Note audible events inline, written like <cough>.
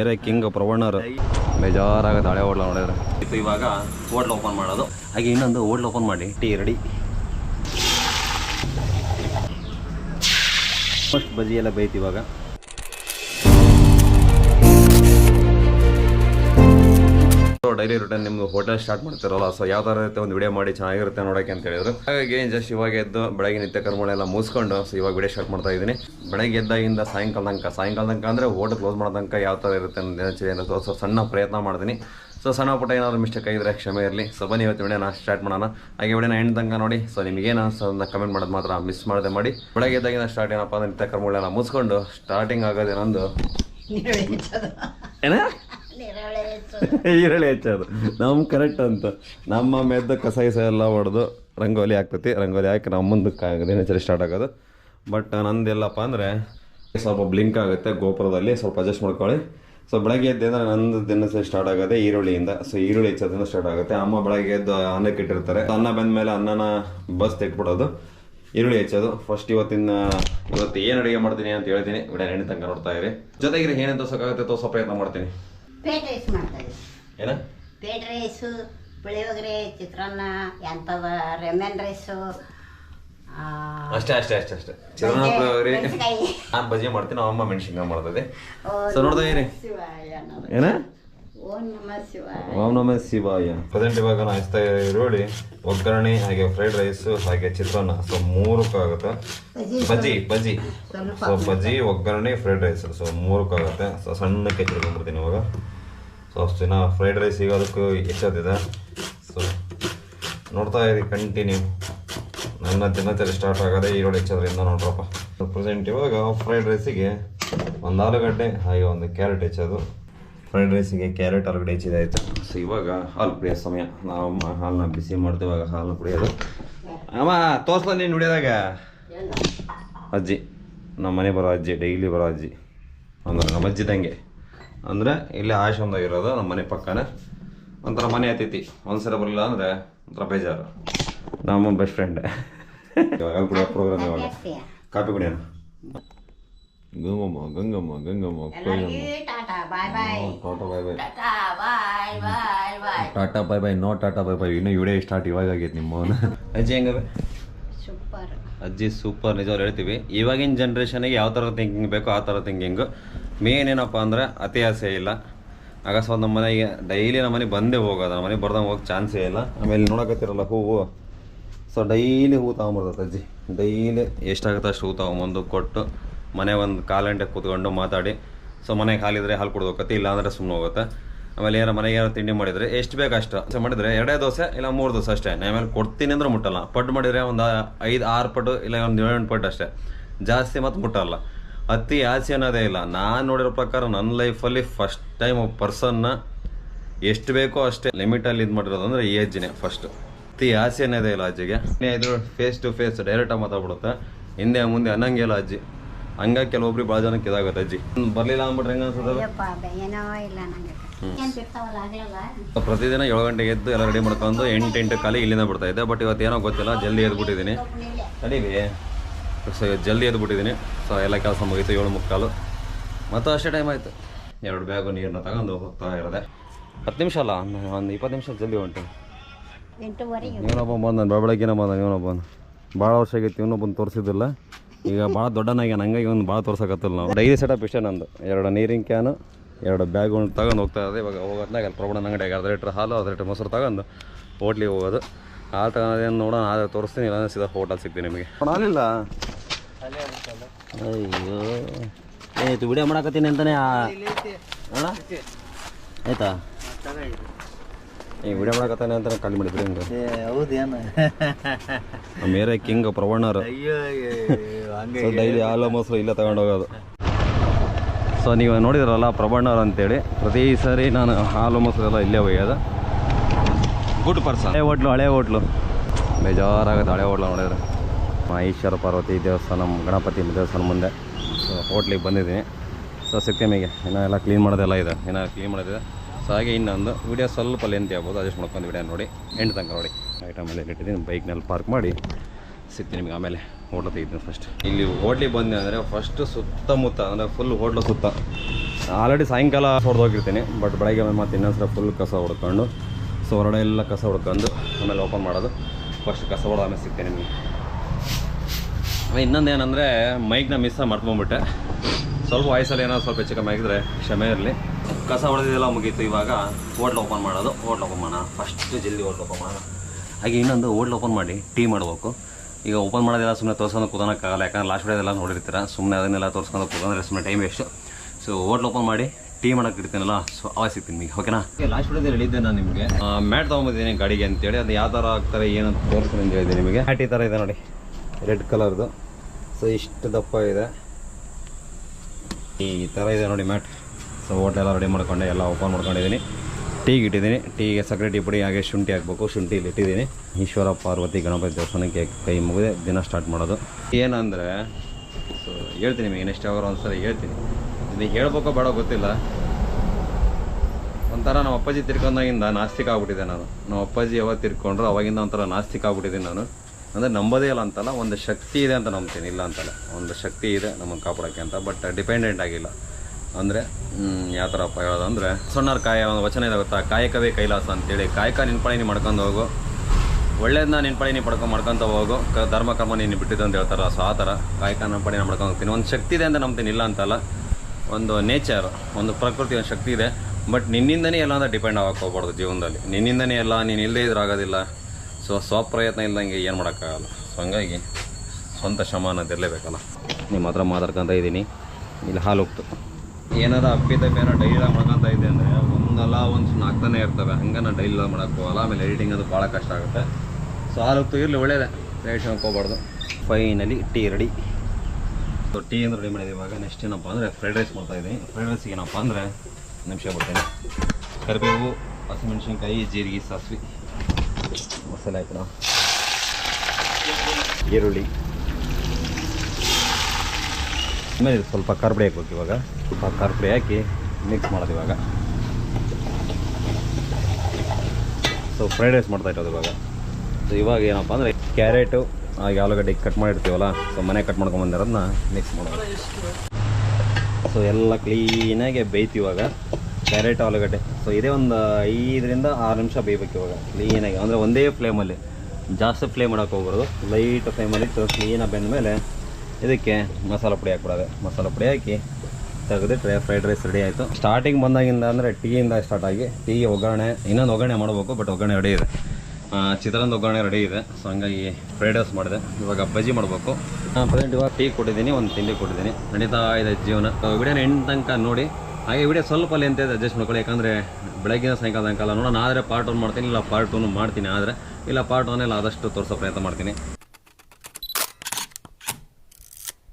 Area king ಪ್ರವಣರು ಬೇಜಾರಾಗತ್ತೆ ಹಳೆ hotel ನೋಡಿದ್ರೆ. ಇತ್ತು ಇವಾಗ ಹೋಟ್ಲ್ ಓಪನ್ ಮಾಡೋದು. ಹಾಗೆ ಇನ್ನೊಂದು ಹೋಟ್ಲ್ ಓಪನ್ ಮಾಡಿ. Tea ready. ಫಸ್ಟ್ ಬಜಿ ಎಲ್ಲ ಬೈತಿ ಇವಾಗ. ಡೈಲಿ ರಿಟರ್ನ್ ನಿಮ್ದು ಹೋಟೆಲ್ ಸ್ಟಾರ್ಟ್ ಮಾಡ್ತಿರಲ್ಲ ಸೊ ಯಾವ ಥರ ಇರುತ್ತೆ ಒಂದು ವಿಡಿಯೋ ಮಾಡಿ ಚೆನ್ನಾಗಿರುತ್ತೆ ನೋಡೋಕೆ ಅಂತ ಹೇಳಿದ್ರು. ಹಾಗಾಗಿ ಜಸ್ಟ್ ಇವಾಗ ಎದ್ದು ಬೆಳಗ್ಗೆ ನಿತ್ಯ ಕರ್ಮಗಳ ಎಲ್ಲ ಮುಗಿಸ್ಕೊಂಡು ಸೊ ಇವಾಗ ವಿಡಿಯೋ ಸ್ಟಾರ್ಟ್ ಮಾಡ್ತಾ ಇದ್ದೀನಿ. ಬೆಳಗ್ಗೆ ಎದ್ದಾಗಿಂದ ಸಾಯಂಕಾಲ ತನಕ ಸಾಯಂಕಾಲ ತನಕ ಅಂದರೆ ಹೋಟೆಲ್ ಕ್ಲೋಸ್ ಮಾಡೋ ತನಕ ಯಾವ ಥರ ಇರುತ್ತೆ ಅನ್ನೋ ಅಂತ ಸೊ ಸಣ್ಣ ಪ್ರಯತ್ನ ಮಾಡ್ತೀನಿ. ಸೊ ಸಣ್ಣ ಪುಟ್ಟ ಏನಾದ್ರು ಮಿಸ್ಟೇಕ್ ಆಗಿದ್ರೆ ಕ್ಷಮೆ ಇರಲಿ. ಸೊ ಬನ್ನಿ ಇವತ್ತು ವಿಡಿಯೋನ ಸ್ಟಾರ್ಟ್ ಮಾಡೋಣ. ಹಾಗೆ ವಿಡಿಯೋನ ಎಂಡ್ ತನಕ ನೋಡಿ ಸೊ ನಿಮಗೇನು ಅನ್ಸೋದನ್ನ ಕಮೆಂಟ್ ಮಾಡೋದು ಮಾತ್ರ ಮಿಸ್ ಮಾಡದೆ ಮಾಡಿ. ಬೆಳಗ್ಗೆ ಎದ್ದಾಗಿಂದ ಸ್ಟಾರ್ಟ್ ಏನಪ್ಪ ಅಂದ್ರೆ ನಿತ್ಯ ಕರ್ಮಗಳೆಲ್ಲ ಮುಗಿಸ್ಕೊಂಡು ಸ್ಟಾರ್ಟಿಂಗ್ ಆಗೋದೇನೊಂದು ಏನ? <laughs> ಈರುಳ್ಳಿ ಹೆಚ್ಚೋದು ನಮ್ಮ ಕರೆಕ್ಟ್ ಅಂತ. ನಮ್ಮ ಮೆದ್ದ ಕಸ ಗಿಸ ಎಲ್ಲ ಹೊಡೆದು ರಂಗೋಲಿ ಆಗ್ತೈತಿ ರಂಗೋಲಿ ಹಾಕಿ ನಮ್ಮ ಮುಂದಕ್ಕೆ ದಿನಚರಿ ಸ್ಟಾರ್ಟ್ ಆಗೋದು. ಬಟ್ ನಂದೆಲ್ಲಪ್ಪ ಅಂದರೆ, ಸ್ವಲ್ಪ ಬ್ಲಿಂಕ್ ಆಗುತ್ತೆ ಗೋಪುರದಲ್ಲಿ, ಸ್ವಲ್ಪ ಅಡ್ಜಸ್ಟ್ ಮಾಡ್ಕೊಳ್ಳಿ. ಸೊ ಬೆಳಗ್ಗೆ ಎದ್ದಂದ್ರೆ ನಂದು ದಿನಚರಿ ಸ್ಟಾರ್ಟ್ ಆಗೋದೆ ಈರುಳ್ಳಿಯಿಂದ. ಸೊ ಈರುಳ್ಳಿ ಹೆಚ್ಚೋದ್ರಿಂದ ಸ್ಟಾರ್ಟ್ ಆಗುತ್ತೆ. ಅಮ್ಮ ಬೆಳಗ್ಗೆ ಎದ್ದು ಅನ್ನಕ್ಕೆ ಇಟ್ಟಿರ್ತಾರೆ. ಅನ್ನ ಬಂದ ಮೇಲೆ ಅನ್ನನ ಬಸ್ ತೆಗ್ಬಿಡೋದು ಈರುಳ್ಳಿ ಹೆಚ್ಚೋದು. ಫಸ್ಟ್ ಇವತ್ತಿನ, ಇವತ್ತು ಏನು ಅಡುಗೆ ಮಾಡ್ತೀನಿ ಅಂತ ಹೇಳ್ತೀನಿ. ಬಿಡ ಎಣ್ಣೆ ತನಕ ನೋಡ್ತಾ ಇರಿ. ಜೊತೆಗೆ ಏನೇನು ತೋರ್ಸೋಕ್ಕಾಗುತ್ತೆ ತೋರ್ಸೋ ಪ್ರಯತ್ನ ಮಾಡ್ತೀನಿ. ಪೇಟ್ ರೈಸ್ ಮಾಡ್ತಾರೆ ಏನ? ಪೇಟ್ ರೈಸು ಪುಳಿಯೋಗರೆ ಚಿತ್ರಾನ್ನ ಎಂಥದ ರೆಮನ್ ರೈಸು ಅಷ್ಟೇ ಅಷ್ಟೇ ಅಷ್ಟೇ ಅಷ್ಟೇ. ಚಿತ್ರಾನ್ನ ಪುಳಿಯೋಗರೆ. ನಾನು ಬಜ್ಜಿ ಮಾಡ್ತೀನಿ ನಮ್ಮ ಅಮ್ಮ ಮೆಣಸಿನ್ಕಾಯಿ ಮಾಡ್ತದೆ. ಸೊ ನೋಡ್ತಾ ಏನ? ಓಂ ನಮ ಶಿವಾಯ. ಪ್ರೆಸೆಂಟ್ ಇವಾಗ ನಾನು ಹಚ್ತಾ ಈರುಳ್ಳಿ ಒಗ್ಗರಣೆ ಹಾಗೆ ಫ್ರೈಡ್ ರೈಸ್ ಹಾಗೆ ಚಿತ್ರಾನ್ನ. ಸೊ ಮೂರಕ್ಕಾಗುತ್ತೆ ಬಜ್ಜಿ ಬಜ್ಜಿ ಸೊ ಬಜ್ಜಿ. ಒಗ್ಗರಣೆ ಫ್ರೈಡ್ ರೈಸ್ ಸೊ ಮೂರಕ್ಕಾಗುತ್ತೆ ಸೊ ಸಣ್ಣಕ್ಕೆ ಚಿಡ್ಕೊಂಡ್ಬಿಡ್ತೀನಿ ಇವಾಗ. ಸೊ ಅಷ್ಟು ದಿನ ಫ್ರೈಡ್ ರೈಸ್ ಈಗ ಅದಕ್ಕೂ ಎಷ್ಟೊತ್ತಿದೆ ಸೊ ನೋಡ್ತಾ ಇರಿ ಕಂಟಿನ್ಯೂ ನನ್ನ ದಿನಚರಿ ಸ್ಟಾರ್ಟ್ ಆಗೋದೇ ಈರುಳ್ಳಿ ಹೆಚ್ಚೋದ್ರಿಂದ ನೋಡ್ರಪ್ಪ. ಪ್ರೆಸೆಂಟ್ ಇವಾಗ ಫ್ರೈಡ್ ರೈಸಿಗೆ ಒಂದು ಆಲೂಗಡ್ಡೆ ಹಾಗೆ ಒಂದು ಕ್ಯಾರೆಟ್ ಹೆಚ್ಚೋದು ಫ್ರೈಡ್ ರೈಸಿಗೆ ಕ್ಯಾರೆಟ್ ಆಲ್ರೆಡಿ ಹೆಚ್ಚಿದೆ ಆಯಿತು ಸೊ ಇವಾಗ ಹಾಲು ಕುಡಿಯೋ ಸಮಯ. ನಾವು ಮ- ಹಾಲನ್ನ ಬಿಸಿ ಮಾಡ್ತೇವೆ ಇವಾಗ ಹಾಲು ಕುಡಿಯೋದು. ಅಮ್ಮ ತೋರ್ಸ್ಲ ನೀನು ನುಡಿಯೋದಾಗ? ಅಜ್ಜಿ ನಮ್ಮ ಮನೆ ಬರೋ ಅಜ್ಜಿ ಡೈಲಿ ಬರೋ ಅಜ್ಜಿ. ಅಂದ್ರೆ ನಮ್ಮ ಅಜ್ಜಿದಂಗೆ ಅಂದರೆ ಇಲ್ಲೇ ಆಶ್ರಮದಾಗ ಇರೋದು ನಮ್ಮ ಮನೆ ಪಕ್ಕನೇ. ಒಂಥರ ಮನೆ ಅತಿಥಿ. ಒಂದ್ಸಲ ಬರಲಿಲ್ಲ ಅಂದರೆ ಒಂಥರ ಬೇಜಾರು. ನಮ್ಮ ಬೆಸ್ಟ್ ಫ್ರೆಂಡ್ <laughs> ಇವಾಗ ಹಾಲು ಕುಡಿಯೋ ಪ್ರೋಗ್ರಾಮ್ ಇವಾಗ. ಕಾಪಿ ಕುಡಿಯೋಣ. ಗಂಗಮ್ಮ ಗಂಗಮ್ಮ ಗಂಗಮ್ಮ ಎಲ್ಲರಿಗೂ tata bye bye tata bye bye tata bye bye bye. Tata bye bye no tata bye bye ಇನ್ನೂ ವಿಡಿಯೋ ಸ್ಟಾರ್ಟ್ ಇವಾಗ ಆಗೈತೆ ನಿಮ್ಮ ಅಜ್ಜಿ ಹೆಂಗವೆ? ಸೂಪರ್. ಅಜ್ಜಿ ಸೂಪರ್ ನಿಜವಾಗ್ಲೂ ಹೇಳ್ತೀವಿ. ಇವಾಗಿನ ಜನ್ರೇಷನಿಗೆ ಯಾವ ಥರ ಥಿಂಕಿಂಗ್ ಬೇಕೋ ಆ ಥರ ಥಿಂಕಿಂಗು ಮೇನ್ ಏನಪ್ಪ ಅಂದರೆ ಅತಿ ಆಸೆ ಇಲ್ಲ. ಅಕಸ್ಮಾತ್ ನಮ್ಮ ಮನೆಗೆ ಡೈಲಿ ನಮ್ಮ ಮನೆಗೆ ಬಂದೇ ಹೋಗೋದು ನಮ್ಮ ಮನೆಗೆ ಬರ್ದಂಗೆ ಹೋಗೋ ಚಾನ್ಸೇ ಇಲ್ಲ. ಆಮೇಲೆ ನೋಡಕತ್ತಿರಲ್ಲ ಹೂವು. ಸೊ ಡೈಲಿ ಹೂ ತೊಗೊಂಬರ್ತೈತೆ ಅಜ್ಜಿ. ಡೈಲಿ ಎಷ್ಟಾಗುತ್ತೆ ಅಷ್ಟು ಹೂ ತಗೊಂಬಂದು ಕೊಟ್ಟು ಮನೆ ಒಂದು ಕಾಲಂಟೆ ಕೂತ್ಕೊಂಡು ಮಾತಾಡಿ. ಸೊ ಮನೆಗೆ ಹಾಲಿದ್ರೆ ಹಾಲು ಕುಡ್ದೋಕತ್ತೆ ಇಲ್ಲ ಅಂದರೆ ಸುಮ್ಮನೆ ಹೋಗುತ್ತೆ. ಆಮೇಲೆ ಏನಾರ ಮನೆಗೆ ಏನಾರು ತಿಂಡಿ ಮಾಡಿದರೆ, ಎಷ್ಟು ಬೇಕು ಅಷ್ಟು. ಮಾಡಿದರೆ ಎರಡೇ ದೋಸೆ ಇಲ್ಲ ಮೂರು ದೋಸೆ ಅಷ್ಟೇ. ಆಮೇಲೆ ಕೊಡ್ತೀನಿ ಅಂದ್ರೆ ಮುಟ್ಟಲ್ಲ. ಪಟ್ಟು ಮಾಡಿದರೆ ಒಂದು ಐದು, ಆರು ಪಟ್ಟು ಇಲ್ಲ ಒಂದು ಏಳೆಂಟು ಪಟ್ಟು ಅಷ್ಟೇ. ಜಾಸ್ತಿ ಮತ್ತು ಮುಟ್ಟಲ್ಲ. ಅತಿ ಆಸೆ ಅನ್ನೋದೇ ಇಲ್ಲ. ನಾನು ನೋಡಿರೋ ಪ್ರಕಾರ ನನ್ನ ಲೈಫಲ್ಲಿ ಫಸ್ಟ್ ಟೈಮ್ ಪರ್ಸನ್ನ ಎಷ್ಟು ಬೇಕೋ ಅಷ್ಟೇ ಲಿಮಿಟಲ್ಲಿ ಇದು ಮಾಡಿರೋದು ಅಂದರೆ ಈ ಏಜ್ನೇ ಫಸ್ಟ್ ಅತಿ ಆಸೆ ಅನ್ನೋದೇ ಇಲ್ಲ ಅಜ್ಜಿಗೆ. ಇದು ಫೇಸ್ ಟು ಫೇಸ್ ಡೈರೆಕ್ಟಾಗಿ ಮಾತಾಡ್ಬಿಡುತ್ತೆ. ಹಿಂದೆ ಮುಂದೆ ಅನ್ನಂಗಿಲ್ಲ ಅಜ್ಜಿ. ಹಂಗಾಗಿ ಕೆಲವೊಬ್ರಿಗೆ ಭಾಳ ಜನಕ್ಕೆ ಇದಾಗುತ್ತೆ ಅಜ್ಜಿ. ಬರಲಿಲ್ಲ ಅಂದ್ಬಿಟ್ರೆ ಹೆಂಗೆ ಅನ್ಸುತ್ತೆ ಪ್ರತಿದಿನ ಏಳು ಗಂಟೆಗೆ ಎದ್ದು ಎಲ್ಲ ರೆಡಿ ಮಾಡ್ಕೊಂಡು ಎಂಟು ಎಂಟು ಕಾಲಿ ಇಲ್ಲಿಂದ ಬಿಡ್ತಾ ಇದ್ದೆ. ಬಟ್ ಇವತ್ತು ಏನೋ ಗೊತ್ತಿಲ್ಲ ಜಲ್ದಿ ಎದ್ಬಿಟ್ಟಿದ್ದೀನಿ. ಬಿಟ್ಟಿದ್ದೀನಿ ಸೊ ಜಲ್ದಿ ಜಲ್ದಿ ಎದ್ಬಿಟ್ಟಿದ್ದೀನಿ. ಸೊ ಎಲ್ಲ ಕೆಲಸ ಮುಗೀತು ಏಳು ಮುಕ್ಕಾಲು. ಮತ್ತು ಅಷ್ಟೇ ಟೈಮ್ ಆಯಿತು. ಎರಡು ಬ್ಯಾಗು ನೀರನ್ನ ತಗೊಂಡು ಹೋಗ್ತಾ ಇರೋದೆ. ಹತ್ತು ನಿಮಿಷ ಅಲ್ಲ ಒಂದು ಇಪ್ಪತ್ತು ನಿಮಿಷ ಜಲ್ದಿ ಹೊಂಟು. ಇವನೊಬ್ಬ ಬಂದ ಬೆಳಬೆಳಗ್ಗೆನೇ ಬಂದ ಇವನೊಬ್ಬ ಭಾಳ ವರ್ಷ ಆಗೈತಿ ಇವನೊಬ್ಬನ ತೋರಿಸಿದ್ದಿಲ್ಲ. ಈಗ ಭಾಳ ದೊಡ್ಡನಾಗ್ಯಾನ ಹಂಗಾಗಿ ಒಂದು ಭಾಳ ತೋರ್ಸಕತ್ತಿಲ್ಲ ನಾವು. ಡೈಲಿ ಸೆಟಪ್ ಇಷ್ಟೇ ನಂದು. ಎರಡು ನೀರಿನ ಕ್ಯಾನು ಎರಡು ಬ್ಯಾಗ್ಗಳು ತಗೊಂಡು ಹೋಗ್ತಾ ಇದೆ ಇವಾಗ ಹೋಗೋದ್ನಾಗ ಅಲ್ಲಿ ಪ್ರಬಣ ಅಂಗಡಿಯಾಗ ಅರ್ಧ ಲೀಟ್ರ್ ಹಾಲು ಅರ್ಧ ಲೀಟ್ರ್ ಮೊಸರು ತಗೊಂಡು ಹೋಟ್ಲಿಗೆ ಹೋಗೋದು. ಹಾಲು ತಗೋದೇನು ನೋಡೋಣ ಆದರೆ ತೋರಿಸ್ತೀನಿ ಇಲ್ಲ ಸೀದಾ ಹೋಟೆಲ್ ಸಿಗ್ತೀನಿ ನಿಮಗೆ. ಹಾಲಿಲ್ಲ? ಅಯ್ಯೋ. ಆಯ್ತು ವಿಡಿಯೋ ಮಾಡಕತ್ತೀನಿ ಅಂತಾನೆ ಅಣ್ಣ? ಆಯ್ತಾ? ಈ ವಿಡಿಯೋ ಮಾಡಕತ್ತಾನೆ ಅಂತ ಕಾಲ್ ಮಾಡಿದ್ರಿ ಹಿಂಗೆ? ಹೌದೇನು ಏರಿಯಾ ಕಿಂಗ್ ಪ್ರವಣ್ಣರು ಅಯ್ಯೋ ಹಂಗೆ ಡೈಲಿ ಹಾಲು ಮೊಸರು ಇಲ್ಲೇ ತಗೊಂಡು ಹೋಗೋದು. ಸೊ ನೀವು ನೋಡಿದ್ರಲ್ಲ ಪ್ರಬಣ್ಣವ್ರು ಅಂತೇಳಿ. ಪ್ರತಿ ಸಾರಿ ನಾನು ಹಾಲು ಮೊಸರು ಎಲ್ಲ ಇಲ್ಲೇ ಒಯ್ಯೋದು. ಗುಡ್ ಪರ್ಸನ್ ಹಳೆ ಹೋಟ್ಲು ಹಳೆ ಹೋಟ್ಲು. ಬೇಜಾರಾಗುತ್ತೆ ಹಳೆ ಹೋಟ್ಲು ನೋಡಿದ್ರೆ. ಮಹೇಶ್ವರ ಪಾರ್ವತಿ ದೇವಸ್ಥಾನ ಗಣಪತಿ ದೇವಸ್ಥಾನ ಮುಂದೆ. ಸೊ ಹೋಟ್ಲಿಗೆ ಬಂದಿದ್ದೀನಿ. ಸೊ ಸಿಕ್ಕಿಮಿಗೆ ಇನ್ನೂ ಎಲ್ಲ ಕ್ಲೀನ್ ಮಾಡೋದೆಲ್ಲ ಇದೆ. ಇನ್ನೂ ಕ್ಲೀನ್ ಮಾಡೋದಿದೆ. ಸೊ ಹಾಗೆ ಇನ್ನೊಂದು ವಿಡಿಯೋ ಸ್ವಲ್ಪ ಲೆಂತ್ ಆಗ್ಬೋದು ಅಡ್ಜಸ್ಟ್ ಮಾಡ್ಕೊಂಡು ವಿಡಿಯೋ ನೋಡಿ ಎಂಟು ತನಕ ನೋಡಿ. ಐಟಮ್ ಎಲ್ಲ ಇಟ್ಟಿದ್ದೀನಿ ಬೈಕ್ನಲ್ಲಿ ಪಾರ್ಕ್ ಮಾಡಿ ಸಿಗ್ತೀನಿ ನಿಮಗೆ ಆಮೇಲೆ ಹೋಟ್ಲ ತೆಗಿತೀನಿ ಫಸ್ಟ್ ಇಲ್ಲಿ ಹೋಟ್ಲಿಗೆ ಬಂದೆ ಅಂದರೆ ಫಸ್ಟ್ ಸುತ್ತಮುತ್ತ, ಅಂದರೆ ಫುಲ್ ಹೋಟ್ಲ ಸುತ್ತ. ಆಲ್ರೆಡಿ ಸಾಯಂಕಾಲ ಹೊಡೆದೋಗಿರ್ತೀನಿ ಬಟ್ ಬೆಳಗ್ಗೆ ಮತ್ತೆ ಇನ್ನೊಂದ್ಸಲ ಫುಲ್ ಕಸ ಹೊಡ್ಕೊಂಡು ಸೊ ಹೊರಡೆ ಎಲ್ಲ ಕಸ ಹೊಡ್ಕೊಂಡು ಆಮೇಲೆ ಓಪನ್ ಮಾಡೋದು. ಫಸ್ಟ್ ಕಸ ಹೊಡೆದು ಆಮೇಲೆ ಸಿಗ್ತೀನಿ ನಿಮಗೆ. ಇನ್ನೊಂದು ಏನಂದರೆ ಮೈಕ್ನ ಮಿಸ್ ಮಾಡ್ಕೊಂಬಿಟ್ಟೆ ಸ್ವಲ್ಪ ವಾಯ್ಸಲ್ಲಿ ಏನಾದ್ರು ಸ್ವಲ್ಪ ಹೆಚ್ಚು ಕಮ್ಮಿ ಆಗಿದ್ರೆ ಕ್ಷಮೆ ಇರಲಿ. ಕಸ ಹೊಡೆದಿದೆಲ್ಲ ಮುಗೀತು. ಇವಾಗ ಹೋಟ್ಲ್ ಓಪನ್ ಮಾಡೋದು. ಹೋಟ್ಲ್ ಓಪನ್ ಮಾಡೋಣ. ಫಸ್ಟ್ ಜಲ್ದಿ ಹೋಟ್ಲ್ ಓಪನ್ ಮಾಡೋಣ. ಹಾಗೆ ಇನ್ನೊಂದು ಹೋಟ್ಲ್ ಓಪನ್ ಮಾಡಿ ಟೀ ಮಾಡಬೇಕು. ಈಗ ಓಪನ್ ಮಾಡೋದೆಲ್ಲ ಸುಮ್ಮನೆ ತೋರ್ಸ್ಕೊಂಡು ಕೂದೋಕ್ಕಾಗಲ್ಲ ಯಾಕಂದ್ರೆ ಲಾಸ್ಟ್ ವಿಡಿಯೋದೆಲ್ಲ ನೋಡಿರ್ತೀರ? ಸುಮ್ಮನೆ ಅದನ್ನೆಲ್ಲ ತೋರಿಸ್ಕೊಂಡು ಕೂತಂದ್ರೆ ಸುಮ್ಮನೆ time waste so hotel open ಮಾಡಿ ಟೀ ಮಾಡೋಕೆ ಇಡ್ತೀನಲ್ಲ ಸೊ ಅವಾಗ ಸಿಗ್ತೀನಿ ನಿಮಗೆ. ಓಕೆನಾ ಲಾಸ್ಟ್ ವಿಡಿಯೋದಲ್ಲಿ ಹೇಳಿದ್ದೆ ನಾನು ನಿಮಗೆ? ಮ್ಯಾಟ್ ತೊಗೊಂಬಂದಿದ್ದೀನಿ ಗಾಡಿಗೆ ಅಂತೇಳಿ. ಅದು ಯಾವ ಥರ ಆಗ್ತಾರೆ ಏನಂತ ತೋರಿಸ್ತೀನಿ ಅಂತ ಹೇಳಿದೆ ನಿಮಗೆ. ಮ್ಯಾಟ್ ಈ ಥರ ಇದೆ ನೋಡಿ. ರೆಡ್ ಕಲರ್ದು ಸೊ ಇಷ್ಟು ದಪ್ಪ ಇದೆ. ಈ ಥರ ಇದೆ ನೋಡಿ ಮ್ಯಾಟ್ ಸೊ ಹೋಟೆಲ್ಲ ರೆಡಿ ಮಾಡ್ಕೊಂಡೆ, ಎಲ್ಲ ಓಪನ್ ಮಾಡ್ಕೊಂಡಿದ್ದೀನಿ. ಟೀಗೆ ಇಟ್ಟಿದ್ದೀನಿ. ಟೀಗೆ ಸಕ್ಕರೆ, ಟೀ ಪುಡಿ, ಹಾಗೆ ಶುಂಠಿ ಹಾಕಬೇಕು. ಇಲ್ಲಿ ಇಟ್ಟಿದ್ದೀನಿ. ಈಶ್ವರ, ಪಾರ್ವತಿ, ಗಣಪತಿ ದೇವಸ್ಥಾನಕ್ಕೆ ಕೈ ಮುಗಿದೆ. ದಿನ ಸ್ಟಾರ್ಟ್ ಮಾಡೋದು. ಏನಂದರೆ, ಸೊ ಹೇಳ್ತೀನಿ ನಿಮಗೆ ನೆಕ್ಸ್ಟ್ ಯಾವಾಗ ಒಂದ್ಸಲ ಹೇಳ್ತೀನಿ. ಇದು ಹೇಳ್ಬೇಕೋ ಬೇಡ ಗೊತ್ತಿಲ್ಲ. ಒಂಥರ ನಮ್ಮ ಅಪ್ಪಾಜಿ ತಿರ್ಕೊಂಡಾಗಿಂದ ನಾಸ್ತಿಕ ಆಗ್ಬಿಟ್ಟಿದೆ ನಾನು. ನಮ್ಮ ಅಪ್ಪಾಜಿ ಯಾವಾಗ ತಿರ್ಕೊಂಡ್ರು, ಅವಾಗಿಂದ ಒಂಥರ ನಾಸ್ತಿಕ ಆಗ್ಬಿಟ್ಟಿದ್ದೀನಿ ನಾನು. ಅಂದರೆ ನಂಬೋದೇ ಇಲ್ಲ ಅಂತಲ್ಲ, ಒಂದು ಶಕ್ತಿ ಇದೆ ಅಂತ ನಂಬ್ತೀನಿ. ಇಲ್ಲ ಅಂತಲ್ಲ, ಒಂದು ಶಕ್ತಿ ಇದೆ ನಮ್ಮನ್ನು ಕಾಪಾಡೋಕ್ಕೆ ಅಂತ ಬಟ್ ಡಿಪೆಂಡೆಂಟ್ ಆಗಿಲ್ಲ. ಅಂದರೆ ಯಾವ ಥರಪ್ಪ ಹೇಳೋದು ಅಂದರೆ ಸೊಣ್ಣಾರ್ ಕಾಯ, ಒಂದು ವಚನ ಇದೆ ಕಾಯಕವೇ ಕೈಲಾಸ ಅಂತೇಳಿ. ಕಾಯಕ ನಿನ್ಪಣಿನಿ ಮಾಡ್ಕೊಂಡು ಹೋಗು. ಒಳ್ಳೇದನ್ನ ನಿನ್ಪಳಿ ನೀ ಪಡ್ಕೊಂಡು ಮಾಡ್ಕೊತ ಹೋಗು. ಕ ಧರ್ಮ, ಕರ್ಮ ನೀನು ಬಿಟ್ಟಿದ್ದು ಅಂತ ಹೇಳ್ತಾರೆ ಸೊ ಆ ಥರ ಕಾಯಕ ನಿನ್ಪಳಿ ನಾನು ಮಾಡ್ಕೊಂಡು ಹೋಗ್ತೀನಿ. ಒಂದು ಶಕ್ತಿ ಇದೆ ಅಂತ ನಂಬ್ತೀನಿ, ಇಲ್ಲ ಅಂತಲ್ಲ. ಒಂದು ನೇಚರ್ ಒಂದು ಪ್ರಕೃತಿ, ಒಂದು ಶಕ್ತಿ ಇದೆ. ಬಟ್ ನಿನ್ನಿಂದನೇ ಎಲ್ಲ ಅಂತ ಡಿಪೆಂಡ್ ಆಗಕ್ಕೆ ಹೋಗ್ಬಾರ್ದು ಜೀವನದಲ್ಲಿ. ನಿನ್ನಿಂದನೇ ಎಲ್ಲ ನೀನು ಇಲ್ಲದೇ ಇದ್ರೆ ಆಗೋದಿಲ್ಲ ಸೊ ಸ್ವಪ್ರಯತ್ನ ಇಲ್ಲದಂಗೆ ಏನು ಮಾಡೋಕ್ಕಾಗಲ್ಲ. ಸೊ ಹಂಗಾಗಿ ಸ್ವಂತ ಶ್ರಮ ಅನ್ನೋದು ಇರಲೇಬೇಕಲ್ಲ. ನಿಮ್ಮ ಹತ್ರ ಮಾತಾಡ್ಕೊತ ಇದ್ದೀನಿ. ಇಲ್ಲಿ ಹಾಲು ಹೋಗ್ತು. ಏನಾರ ಅಪ್ಪಿ ತಪ್ಪಿ ಏನೋ ಡೈಲಿ ಮಾಡ್ಕೊತ ಇದ್ದೆ ಅಂದರೆ ಒಂದಲ್ಲ ಒಂದು ನಾಲ್ಕನೇ ಇರ್ತವೆ. ಹಂಗೆ ನಾನು ಡೈಲಿ ಮಾಡೋಕ್ಕೆ ಹೋಗಲ್ಲ ಆಮೇಲೆ ಎಡಿಟಿಂಗ್ ಅದು ಭಾಳ ಕಷ್ಟ ಆಗುತ್ತೆ. ಸೊ ಹಾಲು ಇರಲಿ ಒಳ್ಳೇದೇ. ರೇಟ್ ಹೋಗ್ಬಾರ್ದು finally tea ready so tea ಅಂದ್ರೆ ರೆಡಿ ಮಾಡಿದೆ ಇವಾಗ. ನೆಕ್ಸ್ಟ್ ಏನಪ್ಪ ಅಂದರೆ ಫ್ರೈಡ್ ರೈಸ್ ಮಾಡ್ತಾ ಇದ್ದೀನಿ. ಫ್ರೈಡ್ ರೈಸ್ ಏನಪ್ಪ ಅಂದರೆ ನಿಮಿಷ ಬಿಡ್ತೀನಿ. ಕರಿಬೇವು, ಹಸಿಮೆಣ್ಸಿನ್ಕಾಯಿ, ಜೀರಿಗೆ, ಸಾಸಿವೆ. ಮಸಾಲೆ ಹಾಕೋಣ ಈರುಳ್ಳಿ. ಆಮೇಲೆ ಸ್ವಲ್ಪ ಕರ್ಬಡಿ ಹಾಕ್ಬೇಕು ಇವಾಗ. ಸ್ವಲ್ಪ ಕರ್ಬಡಿ ಹಾಕಿ ಮಿಕ್ಸ್ ಮಾಡೋದು ಇವಾಗ. ಸೊ ಫ್ರೈಡ್ ರೈಸ್ ಮಾಡ್ತಾ ಇರೋದು ಇವಾಗ. ಸೊ ಇವಾಗ ಏನಪ್ಪ ಅಂದರೆ ಕ್ಯಾರೆಟು, ಹಾಗೆ ಆಲೂಗಡ್ಡೆ ಕಟ್ ಮಾಡಿರ್ತೀವಲ್ಲ ಸೊ ಮನೆ ಕಟ್ ಮಾಡ್ಕೊಂಬಂದಿರೋದನ್ನ ಮಿಕ್ಸ್ ಮಾಡೋದು. ಸೊ ಎಲ್ಲ ಕ್ಲೀನಾಗಿ ಬೇಯ್ತು ಇವಾಗ. ಕ್ಯಾರೆಟ್ ಆಲೂಗಡ್ಡೆ. ಸೊ ಇದೇ ಒಂದು ಐದರಿಂದ ಆರು ನಿಮಿಷ ಬೇಯಬೇಕು ಇವಾಗ ಕ್ಲೀನಾಗಿ ಅಂದರೆ ಒಂದೇ ಫ್ಲೇಮಲ್ಲಿ ಜಾಸ್ತಿ ಫ್ಲೇಮ್ ಮಾಡೋಕೆ ಹೋಗ್ಬಾರ್ದು. ಲೈಟ್ ಫ್ಲೇಮಲ್ಲಿ ಕ್ಲೀನಾಗಿ ಬೆಂದ ಮೇಲೆ ಇದಕ್ಕೆ ಮಸಾಲೆ ಪುಡಿ ಹಾಕ್ಬಿಡೋದು. ಮಸಾಲೆ ಪುಡಿ ಹಾಕಿ ತೆಗೆದಿಟ್ರೆ ಫ್ರೈಡ್ ರೈಸ್ ರೆಡಿ ಆಯಿತು. ಸ್ಟಾರ್ಟಿಂಗ್ ಬಂದಾಗಿಂದ ಅಂದರೆ ಟೀಯಿಂದ ಸ್ಟಾರ್ಟ್ ಆಗಿ ಟೀಗೆ ಒಗ್ಗರಣೆ, ಇನ್ನೊಂದು ಒಗ್ಗರಣೆ ಮಾಡಬೇಕು ಬಟ್ ಒಗ್ಗರಣೆ ರೆಡಿ ಇದೆ. ಚಿತ್ರದ ಒಗ್ಗರಣೆ ರೆಡಿ ಇದೆ. ಸೊ ಹಂಗಾಗಿ ಫ್ರೈಡ್ ರೈಸ್ ಮಾಡಿದೆ. ಇವಾಗ ಬಜ್ಜಿ ಮಾಡಬೇಕು. ನಾನು ಪ್ರೆಸೆಂಟ್ ಇವಾಗ ಟೀ ಕೊಟ್ಟಿದ್ದೀನಿ, ಒಂದು ತಿಂಡಿ ಕೊಟ್ಟಿದ್ದೀನಿ. ನಡೀತಾ ಇದೆ ಜೀವನ. ವಿಡಿಯೋನ ಎಂಟು ತನಕ ನೋಡಿ. ಹಾಗೆ ವಿಡಿಯೋ ಸ್ವಲ್ಪ ಅಲ್ಲಿ ಇದೆ ಅಡ್ಜಸ್ಟ್ ಮಾಡ್ಕೊಳ್ಳಿ. ಯಾಕಂದರೆ ಬೆಳಗ್ಗಿನ ಸಾಯಂಕಾಲ ಸಾಯಂಕಾಲ ನೋಡೋಣ, ಆದರೆ ಪಾರ್ಟ್ ಒನ್ ಮಾಡ್ತೀನಿ, ಇಲ್ಲ ಪಾರ್ಟ್ ಟೂನು ಮಾಡ್ತೀನಿ ಆದರೆ. ಇಲ್ಲ ಪಾರ್ಟ್ ಒನ್ ಎಲ್ಲ ಆದಷ್ಟು ತೋರಿಸೋ ಪ್ರಯತ್ನ ಮಾಡ್ತೀನಿ.